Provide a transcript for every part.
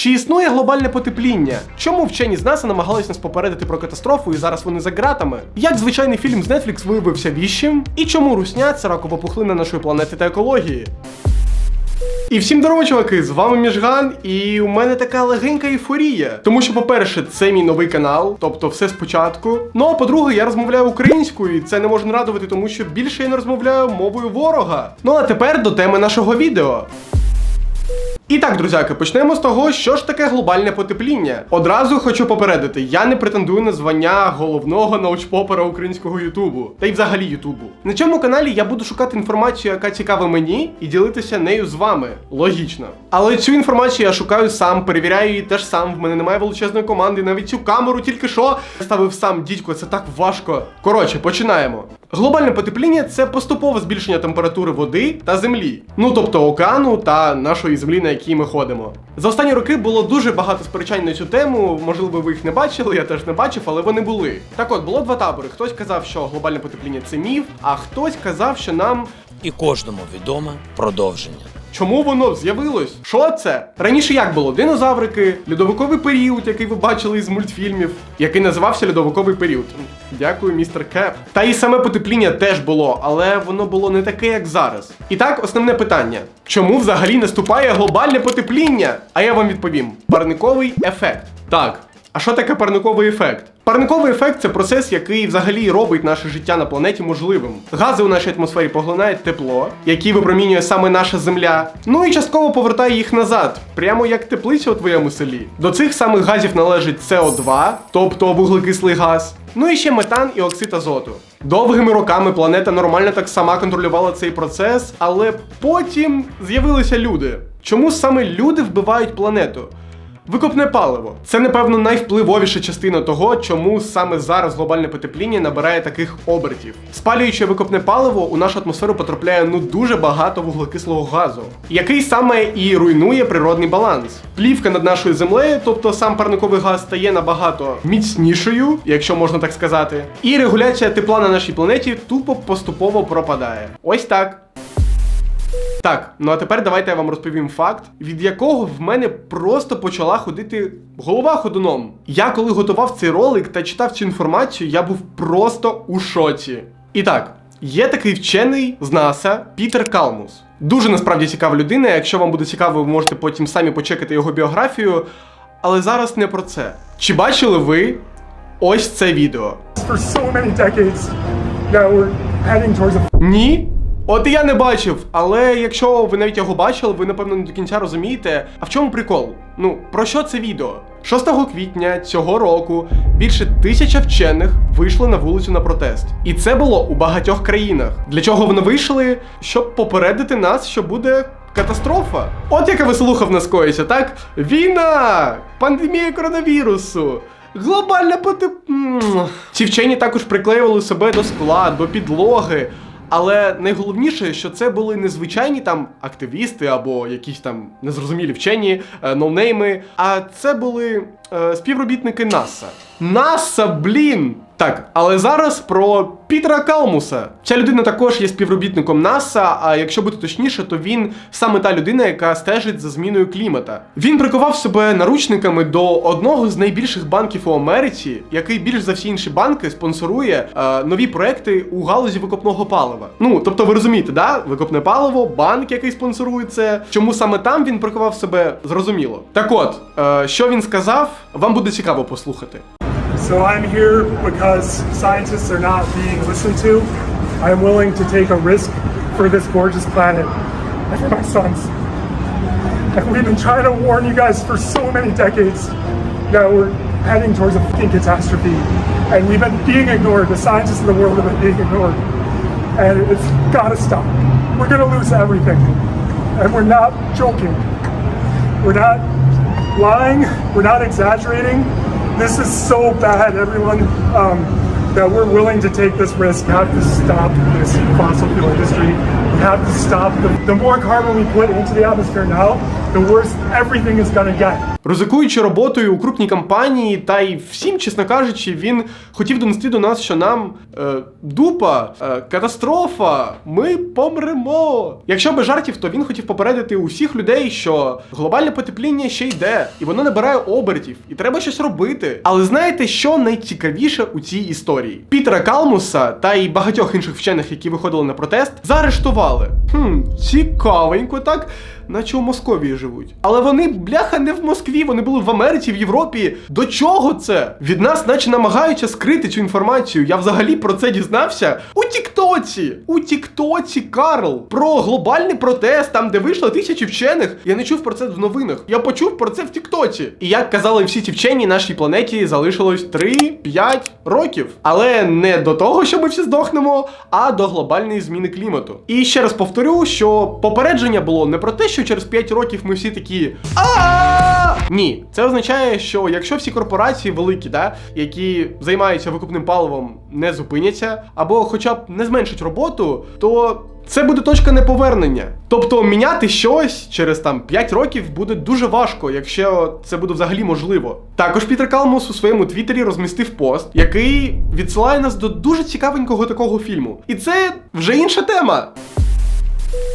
Чи існує глобальне потепління? Чому вчені з НАСА намагались нас попередити про катастрофу і зараз вони за ґратами? Як звичайний фільм з Netflix виявився віщим? І чому русня це ракова пухлина нашої планети та екології? І всім здорово, чуваки! З вами Міжган, і у мене така легенька ейфорія. Тому що, по-перше, це мій новий канал, тобто все спочатку. Ну а по-друге, я розмовляю українською, і це не може не радувати, тому що більше я не розмовляю мовою ворога. Ну а тепер до теми нашого відео. І так, друзяки, почнемо з того, що ж таке глобальне потепління. Одразу хочу попередити, я не претендую на звання головного научпопера українського Ютубу, та й взагалі Ютубу. На цьому каналі я буду шукати інформацію, яка цікава мені, і ділитися нею з вами. Логічно. Але цю інформацію я шукаю сам, перевіряю її теж сам. В мене немає величезної команди, навіть цю камеру тільки що ставив сам дідько, це так важко. Коротше, починаємо. Глобальне потепління це поступове збільшення температури води та землі, ну тобто океану та нашої землі, на якій ми ходимо. За останні роки було дуже багато сперечань на цю тему. Можливо, ви їх не бачили, я теж не бачив, але вони були. Так от було два табори. Хтось казав, що глобальне потепління це міф, а хтось казав, що нам і кожному відоме продовження. Чому воно з'явилось? Що це? Раніше як було? Динозаврики, льодовиковий період, який ви бачили із мультфільмів, який називався Льодовиковий період. Дякую, містер Кеп. Та і саме потепління теж було, але воно було не таке, як зараз. І так, основне питання: чому взагалі наступає глобальне потепління? А я вам відповім: парниковий ефект. Так. А що таке парниковий ефект? Парниковий ефект це процес, який взагалі робить наше життя на планеті можливим. Гази у нашій атмосфері поглинають тепло, яке випромінює саме наша земля. Ну і частково повертає їх назад, прямо як теплиця у твоєму селі. До цих самих газів належить СО2, тобто вуглекислий газ. Ну і ще метан і оксид азоту. Довгими роками планета нормально так сама контролювала цей процес, але потім з'явилися люди. Чому саме люди вбивають планету? Викопне паливо це, напевно, найвпливовіша частина того, чому саме зараз глобальне потепління набирає таких обертів. Спалюючи викопне паливо, у нашу атмосферу потрапляє ну дуже багато вуглекислого газу, який саме і руйнує природний баланс. Плівка над нашою землею, тобто сам парниковий газ, стає набагато міцнішою, якщо можна так сказати, і регуляція тепла на нашій планеті тупо поступово пропадає. Ось так. Так, ну а тепер давайте я вам розповім факт, від якого в мене просто почала ходити голова ходуном. Я коли готував цей ролик та читав цю інформацію, я був просто у шоці. І так, є такий вчений з НАСА Пітер Калмус. Дуже насправді цікава людина. Якщо вам буде цікаво, ви можете потім самі почекати його біографію. Але зараз не про це. Чи бачили ви ось це відео? for so many decades that we're heading towards a Ні. От я не бачив, але якщо ви навіть його бачили, ви напевно не до кінця розумієте. А в чому прикол? Ну, про що це відео? 6 квітня цього року більше тисяча вчених вийшли на вулицю на протест. І це було у багатьох країнах. Для чого вони вийшли? Щоб попередити нас, що буде катастрофа. От яка веселуха в нас коїться, так? Війна! Пандемія коронавірусу! Глобальна потеп... Ці вчені також приклеювали себе до скла, до підлоги. Але найголовніше, що це були не звичайні там активісти або якісь там незрозумілі вчені, е, ноунейми, а це були е, співробітники НАСА. НАСА, блін! Так, але зараз про Пітера Калмуса. Ця людина також є співробітником НАСА, а якщо бути точніше, то він саме та людина, яка стежить за зміною клімата. Він прикував себе наручниками до одного з найбільших банків у Америці, який більш за всі інші банки спонсорує е, нові проекти у галузі викопного палива. Ну, тобто ви розумієте, да? Викопне паливо, банк, який спонсорує це. Чому саме там він прикував себе, зрозуміло. Так от, е, що він сказав, вам буде цікаво послухати. So I'm here because scientists are not being listened to. I am willing to take a risk for this gorgeous planet and for my sons. And we've been trying to warn you guys for so many decades that we're heading towards a fucking catastrophe. And we've been being ignored. The scientists of the world have been being ignored. And it's gotta stop. We're gonna lose everything. And we're not joking. We're not lying. We're not exaggerating. This is so bad, everyone, um, that we're willing to take this risk. We have to stop this fossil fuel industry. We have to stop. The, the more carbon we put into the atmosphere now, the worse everything is gonna get. Ризикуючи роботою у крупній компанії, та й всім, чесно кажучи, він хотів донести до нас, що нам е, дупа, е, катастрофа, ми помремо. Якщо без жартів, то він хотів попередити усіх людей, що глобальне потепління ще йде, і воно набирає обертів, і треба щось робити. Але знаєте, що найцікавіше у цій історії? Пітера Калмуса та й багатьох інших вчених, які виходили на протест, заарештували. Хм, цікавенько, так? Наче у Московії живуть. Але вони, бляха, не в Москві, вони були в Америці, в Європі. До чого це? Від нас, наче намагаються скрити цю інформацію. Я взагалі про це дізнався у Тіктоці. У Тіктоці, Карл, про глобальний протест, там, де вийшло тисячі вчених. Я не чув про це в новинах. Я почув про це в Тіктоці. І як казали всі ці вчені, нашій планеті залишилось 3-5 років. Але не до того, що ми всі здохнемо, а до глобальної зміни клімату. І ще раз повторю, що попередження було не про те, що через 5 років ми всі такі. а Ні, це означає, що якщо всі корпорації великі, да, які займаються викупним паливом, не зупиняться, або хоча б не зменшать роботу, то. Це буде точка неповернення. Тобто міняти щось через там 5 років буде дуже важко, якщо це буде взагалі можливо. Також Пітер Калмус у своєму твіттері розмістив пост, який відсилає нас до дуже цікавенького такого фільму. І це вже інша тема.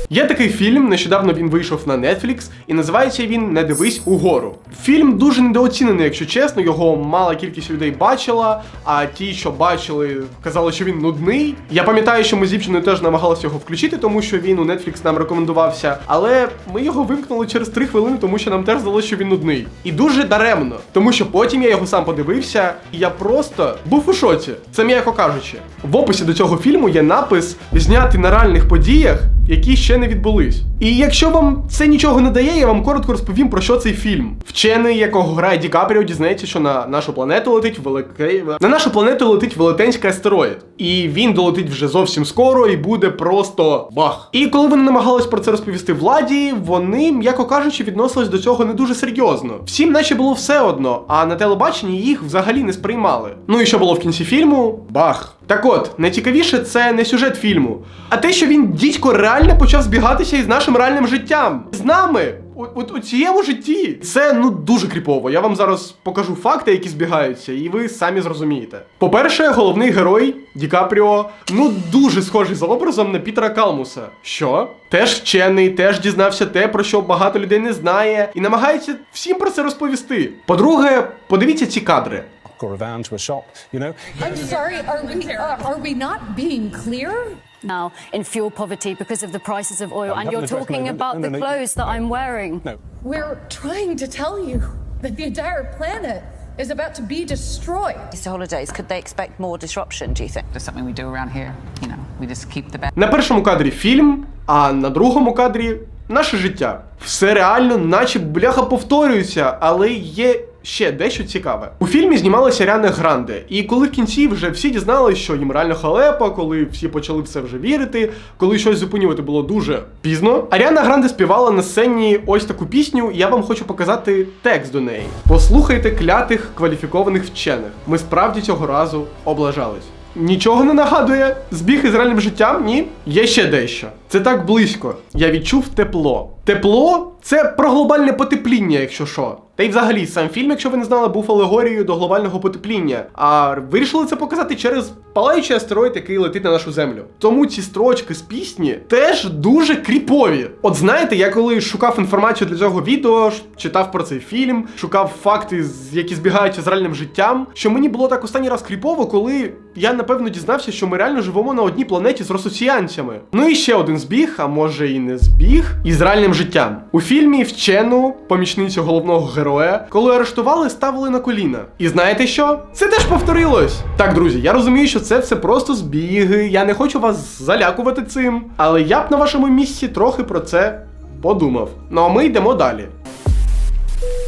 Є такий фільм, нещодавно він вийшов на Netflix, і називається він Не дивись угору. Фільм дуже недооцінений, якщо чесно, його мала кількість людей бачила, а ті, що бачили, казали, що він нудний. Я пам'ятаю, що ми з дівчиною теж намагалися його включити, тому що він у Netflix нам рекомендувався. Але ми його вимкнули через 3 хвилини, тому що нам теж здалося, що він нудний. І дуже даремно, тому що потім я його сам подивився, і я просто був у шоці. Це м'яко кажучи. В описі до цього фільму є напис знятий на реальних подіях які ще не відбулись. І якщо вам це нічого не дає, я вам коротко розповім про що цей фільм. Вчений, якого грає Ді Капріо, дізнається, що на нашу планету летить великий... На нашу планету летить велетенський астероїд. І він долетить вже зовсім скоро і буде просто бах. І коли вони намагались про це розповісти владі, вони, м'яко кажучи, відносились до цього не дуже серйозно. Всім наче було все одно, а на телебаченні їх взагалі не сприймали. Ну і що було в кінці фільму? Бах. Так от, найцікавіше це не сюжет фільму, а те, що він дідько реально почав збігатися із нашим реальним життям. З нами. У, у, у цьому житті це ну дуже кріпово. Я вам зараз покажу факти, які збігаються, і ви самі зрозумієте. По-перше, головний герой Ді Капріо, ну дуже схожий за образом на Пітера Калмуса. Що? Теж вчений, теж дізнався те, про що багато людей не знає, і намагається всім про це розповісти. По-друге, подивіться ці кадри. or a van to a shop, you know. I'm sorry, are we, uh, are we not being clear? Now in fuel poverty because of the prices of oil, Um, and you're talking about no, the no, no. clothes that I'm wearing. No, We're trying to tell you that the entire planet is about to be destroyed. Easter holidays, could they expect more disruption, do you think? Just something we do around here. You know, we just keep the best. На першому кадрі фільм, а на другому кадрі наше життя. Все реально, наче бляха повторюється, але є ще дещо цікаве. У фільмі знімалася Ріана Гранде, і коли в кінці вже всі дізналися, що їм реально халепа, коли всі почали в це вже вірити, коли щось зупинювати було дуже пізно. Аріана Гранде співала на сцені ось таку пісню, і я вам хочу показати текст до неї. Послухайте клятих кваліфікованих вчених. Ми справді цього разу облажались. Нічого не нагадує. Збіг із реальним життям? Ні. Є ще дещо. Це так близько. Я відчув тепло. Тепло це про глобальне потепління, якщо що. Та й взагалі сам фільм, якщо ви не знали, був алегорією до глобального потепління. А вирішили це показати через палаючий астероїд, який летить на нашу землю. Тому ці строчки з пісні теж дуже кріпові. От знаєте, я коли шукав інформацію для цього відео, читав про цей фільм, шукав факти, які збігаються з реальним життям, що мені було так останній раз кріпово, коли я напевно дізнався, що ми реально живемо на одній планеті з рососіянцями. Ну і ще один збіг, а може і не збіг, із реальним життям. У фільмі вчену, помічницю головного героя, коли арештували, ставили на коліна. І знаєте що? Це теж повторилось. Так, друзі, я розумію, що це все просто збіги. Я не хочу вас залякувати цим, але я б на вашому місці трохи про це подумав. Ну а ми йдемо далі.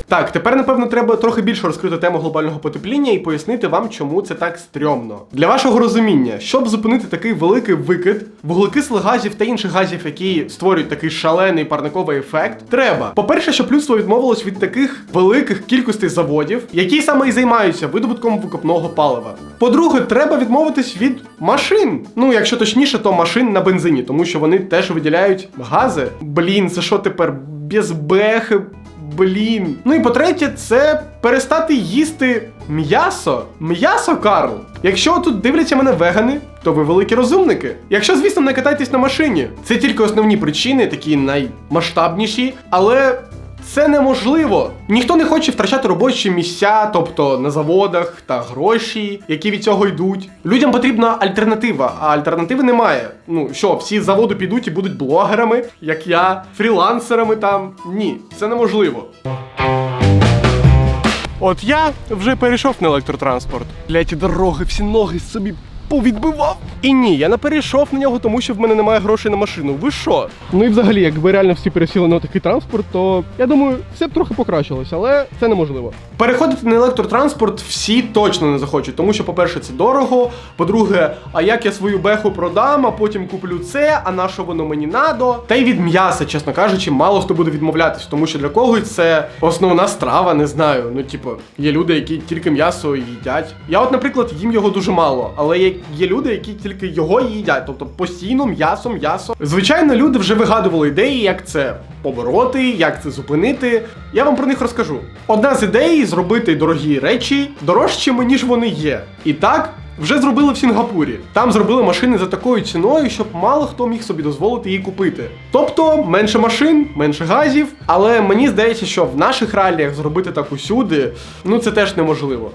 Так, тепер напевно треба трохи більше розкрити тему глобального потепління і пояснити вам, чому це так стрьомно. Для вашого розуміння, щоб зупинити такий великий викид вуглекислих газів та інших газів, які створюють такий шалений парниковий ефект, треба. По-перше, щоб людство відмовилось від таких великих кількостей заводів, які саме і займаються видобутком викопного палива. По-друге, треба відмовитись від машин. Ну, якщо точніше, то машин на бензині, тому що вони теж виділяють гази. Блін, це що тепер без бехи? Блін. Ну і по-третє, це перестати їсти м'ясо. М'ясо, Карл. Якщо тут дивляться мене вегани, то ви великі розумники. Якщо, звісно, не катайтесь на машині. Це тільки основні причини, такі наймасштабніші, але. Це неможливо. Ніхто не хоче втрачати робочі місця, тобто на заводах та гроші, які від цього йдуть. Людям потрібна альтернатива, а альтернативи немає. Ну що, всі з заводу підуть і будуть блогерами, як я, фрілансерами там. Ні, це неможливо. От я вже перейшов на електротранспорт. Ляті дороги, всі ноги собі повідбивав. І ні, я не перейшов на нього, тому що в мене немає грошей на машину. Ви що? Ну і взагалі, якби реально всі пересіли на такий транспорт, то я думаю, все б трохи покращилось, але це неможливо. Переходити на електротранспорт всі точно не захочуть, тому що, по-перше, це дорого. По-друге, а як я свою беху продам, а потім куплю це, а на що воно мені надо? Та й від м'яса, чесно кажучи, мало хто буде відмовлятись, тому що для когось це основна страва, не знаю. Ну, типу, є люди, які тільки м'ясо їдять. Я, от, наприклад, їм його дуже мало, але є, є люди, які тільки його їдять, тобто постійно м'ясо, м'ясо. Звичайно, люди вже вигадували ідеї, як це побороти, як це зупинити. Я вам про них розкажу. Одна з ідей зробити дорогі речі дорожчими, ніж вони є. І так. Вже зробили в Сінгапурі. Там зробили машини за такою ціною, щоб мало хто міг собі дозволити її купити. Тобто менше машин, менше газів. Але мені здається, що в наших реаліях зробити так усюди, ну це теж неможливо.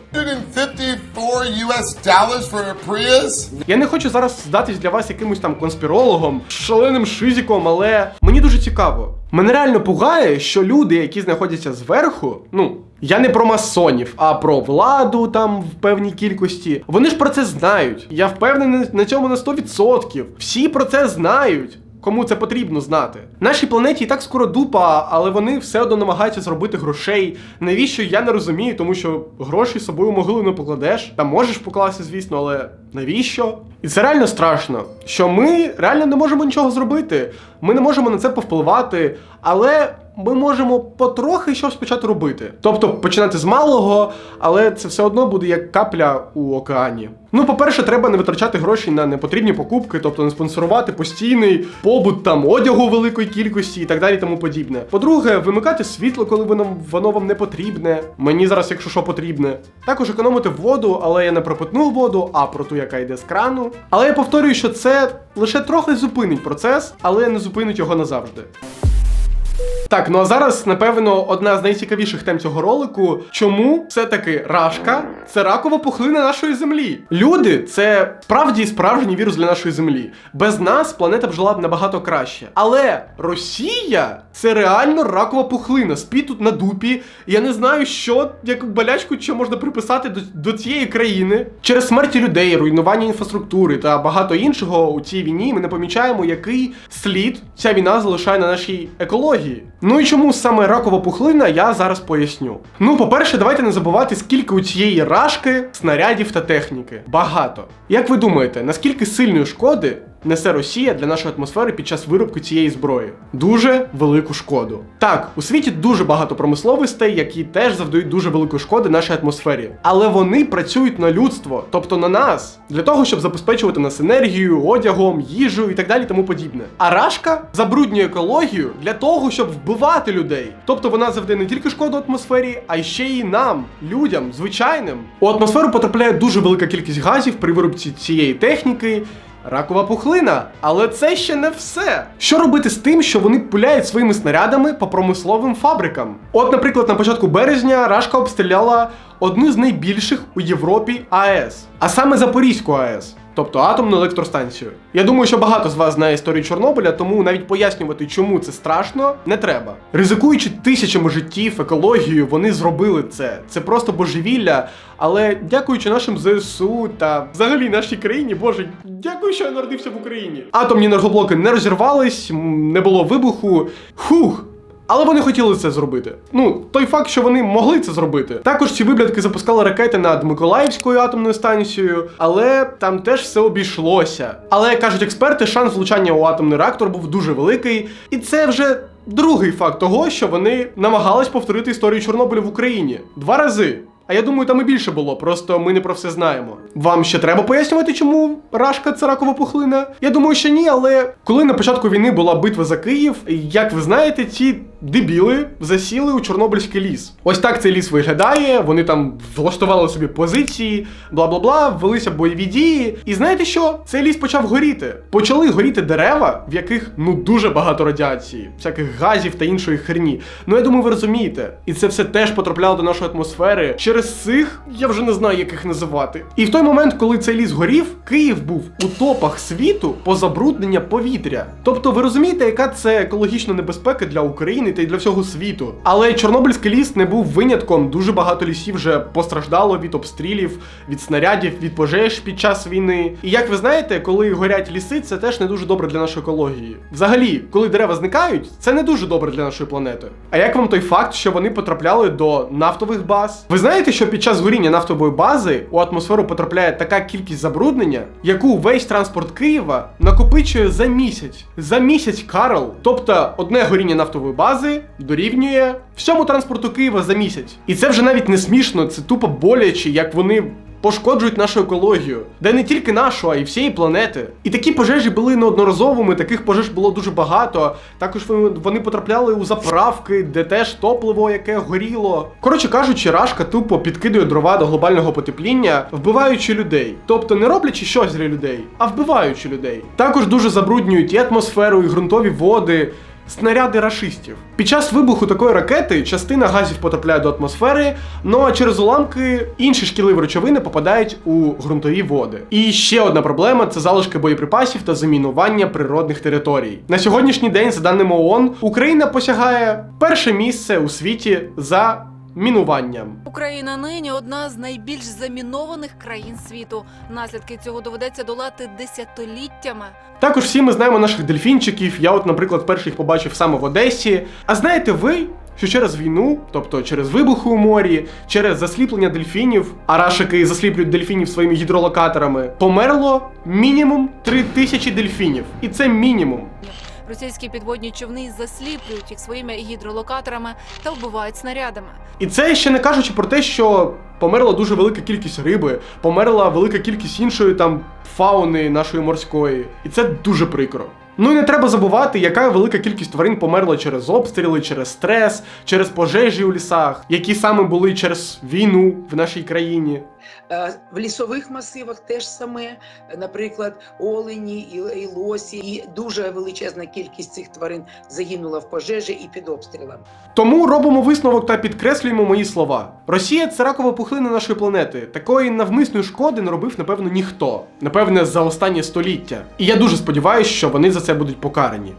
Я не хочу зараз здатись для вас якимось там конспірологом, шаленим шизиком, але мені дуже цікаво. Мене реально пугає, що люди, які знаходяться зверху, ну. Я не про масонів, а про владу там в певній кількості. Вони ж про це знають. Я впевнений на цьому на 100%. Всі про це знають. Кому це потрібно знати? Нашій планеті і так скоро дупа, але вони все одно намагаються зробити грошей. Навіщо я не розумію, тому що гроші з собою могилу не покладеш. та можеш покласти, звісно, але навіщо? І це реально страшно, що ми реально не можемо нічого зробити. Ми не можемо на це повпливати, але ми можемо потрохи щось почати робити. Тобто починати з малого, але це все одно буде як капля у океані. Ну, по-перше, треба не витрачати гроші на непотрібні покупки, тобто не спонсорувати постійний побут там одягу великої кількості і так далі, тому подібне. По-друге, вимикати світло, коли воно, воно вам не потрібне. Мені зараз, якщо що, потрібне. Також економити воду, але я не про питну воду, а про ту, яка йде з крану. Але я повторюю, що це лише трохи зупинить процес, але не зупинить його назавжди. Так, ну а зараз, напевно, одна з найцікавіших тем цього ролику. Чому все-таки рашка це ракова пухлина нашої землі? Люди це справді справжній вірус для нашої землі. Без нас планета б жила б набагато краще. Але Росія це реально ракова пухлина. Спі тут на дупі. Я не знаю, що яку болячку що можна приписати до, до цієї країни. Через смерті людей, руйнування інфраструктури та багато іншого у цій війні ми не помічаємо, який слід ця війна залишає на нашій екології. Ну і чому саме ракова пухлина, я зараз поясню. Ну, по-перше, давайте не забувати, скільки у цієї рашки снарядів та техніки. Багато. Як ви думаєте, наскільки сильної шкоди несе Росія для нашої атмосфери під час виробки цієї зброї? Дуже велику шкоду. Так, у світі дуже багато промисловостей, які теж завдають дуже великої шкоди нашій атмосфері. Але вони працюють на людство, тобто на нас, для того, щоб забезпечувати нас енергією, одягом, їжею і так далі, тому подібне. А рашка забруднює екологію для того, щоб вбивати людей. Тобто вона завдає не тільки шкоду атмосфері, а й ще й нам, людям, звичайним. У атмосферу потрапляє дуже велика кількість газів при виробці цієї техніки. Ракова пухлина, але це ще не все. Що робити з тим, що вони пуляють своїми снарядами по промисловим фабрикам? От, наприклад, на початку березня Рашка обстріляла одну з найбільших у Європі АЕС, а саме Запорізьку АЕС. Тобто атомну електростанцію. Я думаю, що багато з вас знає історію Чорнобиля, тому навіть пояснювати, чому це страшно, не треба. Ризикуючи тисячами життів, екологією, вони зробили це. Це просто божевілля. Але дякуючи нашим ЗСУ та взагалі нашій країні, боже, дякую, що я народився в Україні. Атомні енергоблоки не розірвались, не було вибуху. Фух. Але вони хотіли це зробити. Ну, той факт, що вони могли це зробити. Також ці виблядки запускали ракети над Миколаївською атомною станцією, але там теж все обійшлося. Але кажуть експерти, шанс влучання у атомний реактор був дуже великий, і це вже. Другий факт того, що вони намагались повторити історію Чорнобиля в Україні два рази. А я думаю, там і більше було, просто ми не про все знаємо. Вам ще треба пояснювати, чому рашка це ракова пухлина? Я думаю, що ні, але коли на початку війни була битва за Київ, як ви знаєте, ці дебіли засіли у Чорнобильський ліс. Ось так цей ліс виглядає. Вони там влаштували собі позиції, бла бла бла, велися бойові дії. І знаєте що? Цей ліс почав горіти. Почали горіти дерева, в яких ну дуже багато радіації, всяких газів та іншої херні. Ну я думаю, ви розумієте. І це все теж потрапляло до нашої атмосфери через цих, я вже не знаю, як їх називати. І в той момент, коли цей ліс горів, Київ був у топах світу по забруднення повітря. Тобто, ви розумієте, яка це екологічна небезпека для України та й для всього світу. Але Чорнобильський ліс не був винятком. Дуже багато лісів вже постраждало від обстрілів, від снарядів, від пожеж під час війни. І як ви знаєте, коли горять ліси, це теж не дуже добре для нашої екології. Взагалі, коли дерева зникають, це не дуже добре для нашої планети. А як вам той факт, що вони потрапляли до нафтових баз? Ви знаєте, що під час горіння нафтової бази у атмосферу потрапляє така кількість забруднення, яку весь транспорт Києва накопичує за місяць. За місяць Карл. Тобто одне горіння нафтової бази дорівнює всьому транспорту Києва за місяць. І це вже навіть не смішно, це тупо боляче, як вони. Пошкоджують нашу екологію, де не тільки нашу, а й всієї планети. І такі пожежі були неодноразовими, таких пожеж було дуже багато. Також вони- потрапляли у заправки, де теж топливо, яке горіло. Коротше кажучи, рашка тупо підкидує дрова до глобального потепління, вбиваючи людей. Тобто не роблячи щось для людей, а вбиваючи людей. Також дуже забруднюють і атмосферу, і ґрунтові води. Снаряди рашистів. Під час вибуху такої ракети частина газів потрапляє до атмосфери, ну а через уламки інші шкідливі речовини попадають у ґрунтові води. І ще одна проблема це залишки боєприпасів та замінування природних територій. На сьогоднішній день, за даними ООН, Україна посягає перше місце у світі за мінуванням. Україна нині одна з найбільш замінованих країн світу. Наслідки цього доведеться долати десятиліттями. Також всі ми знаємо наших дельфінчиків. Я, от, наприклад, перший їх побачив саме в Одесі. А знаєте ви, що через війну, тобто через вибухи у морі, через засліплення дельфінів, а рашики засліплюють дельфінів своїми гідролокаторами, померло мінімум 3 тисячі дельфінів. І це мінімум. Російські підводні човни засліплюють їх своїми гідролокаторами та вбивають снарядами. І це ще не кажучи про те, що померла дуже велика кількість риби, померла велика кількість іншої там фауни нашої морської. І це дуже прикро. Ну і не треба забувати, яка велика кількість тварин померла через обстріли, через стрес, через пожежі у лісах, які саме були через війну в нашій країні. Е, В лісових масивах теж саме, наприклад, олені і лосі, і дуже величезна кількість цих тварин загинула в пожежі і під обстрілами. Тому робимо висновок та підкреслюємо мої слова. Росія це ракова пухлина нашої планети. Такої навмисної шкоди не робив, напевно, ніхто. Напевне, за останнє століття. І я дуже сподіваюся, що вони за це будуть покарані.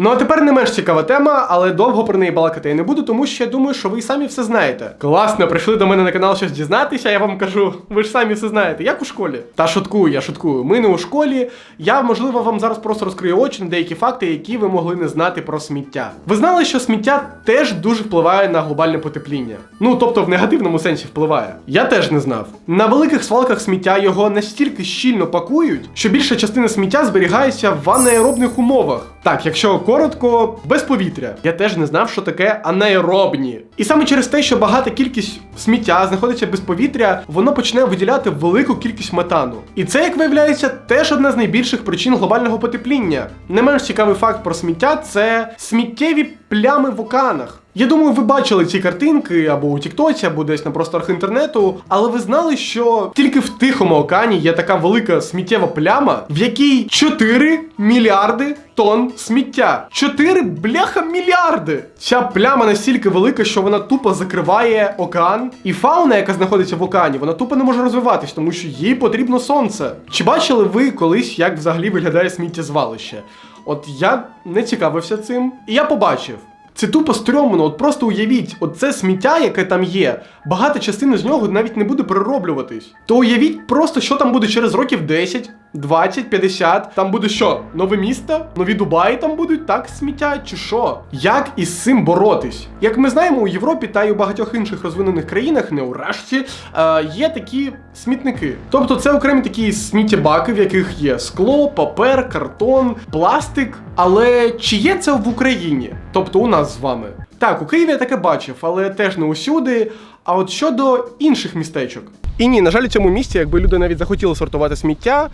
Ну а тепер не менш цікава тема, але довго про неї балакати я не буду, тому що я думаю, що ви і самі все знаєте. Класно, прийшли до мене на канал щось дізнатися, я вам кажу, ви ж самі все знаєте, як у школі. Та шуткую, я шуткую. Ми не у школі. Я, можливо, вам зараз просто розкрию очі на деякі факти, які ви могли не знати про сміття. Ви знали, що сміття теж дуже впливає на глобальне потепління. Ну тобто в негативному сенсі впливає. Я теж не знав. На великих свалках сміття його настільки щільно пакують, що більша частина сміття зберігається в анаеробних умовах. Так, якщо коротко, без повітря. Я теж не знав, що таке анаеробні. І саме через те, що багата кількість сміття знаходиться без повітря, воно почне виділяти велику кількість метану. І це, як виявляється, теж одна з найбільших причин глобального потепління. Не менш цікавий факт про сміття це сміттєві плями в океанах. Я думаю, ви бачили ці картинки або у Тіктоці, або десь на просторах інтернету, але ви знали, що тільки в Тихому океані є така велика сміттєва пляма, в якій 4 мільярди тонн сміття. 4 бляха мільярди! Ця пляма настільки велика, що вона тупо закриває океан, і фауна, яка знаходиться в океані, вона тупо не може розвиватись, тому що їй потрібно сонце. Чи бачили ви колись, як взагалі виглядає сміттєзвалище? От я не цікавився цим, і я побачив. Це тупо стрьомно, от просто уявіть, от це сміття, яке там є, багато частини з нього навіть не буде перероблюватись. То уявіть просто, що там буде через років 10, 20, 50. Там буде що? Нове місто? Нові Дубаї там будуть, так, сміття, чи що? Як із цим боротись? Як ми знаємо, у Європі та й у багатьох інших розвинених країнах, не у Рашці, е, є такі смітники. Тобто це окремі такі сміттєбаки, в яких є скло, папер, картон, пластик. Але чи є це в Україні? Тобто у нас з вами? Так, у Києві я таке бачив, але теж не усюди. А от щодо інших містечок. І ні, на жаль, у цьому місті, якби люди навіть захотіли сортувати сміття,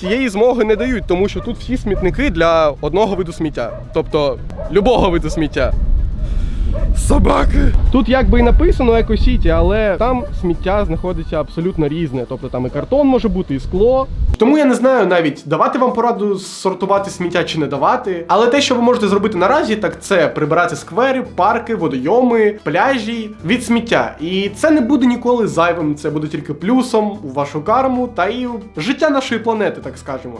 цієї змоги не дають, тому що тут всі смітники для одного виду сміття. Тобто любого виду сміття. Собаки! Тут якби і написано екосіті, але там сміття знаходиться абсолютно різне. Тобто там і картон може бути, і скло. Тому я не знаю навіть давати вам пораду сортувати сміття чи не давати. Але те, що ви можете зробити наразі, так це прибирати сквери, парки, водойоми, пляжі від сміття. І це не буде ніколи зайвим, це буде тільки плюсом у вашу карму та і життя нашої планети, так скажемо.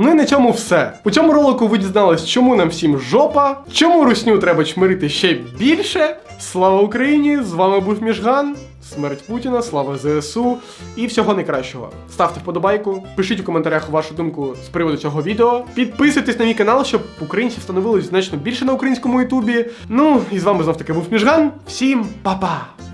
Ну і на цьому все. У цьому ролику ви дізнались, чому нам всім жопа, чому русню треба чмирити ще більше. Слава Україні! З вами був Міжган. Смерть Путіна, слава ЗСУ і всього найкращого. Ставте вподобайку, пишіть у коментарях вашу думку з приводу цього відео. Підписуйтесь на мій канал, щоб українців становилось значно більше на українському ютубі. Ну і з вами знов таки був Міжган. Всім па-па!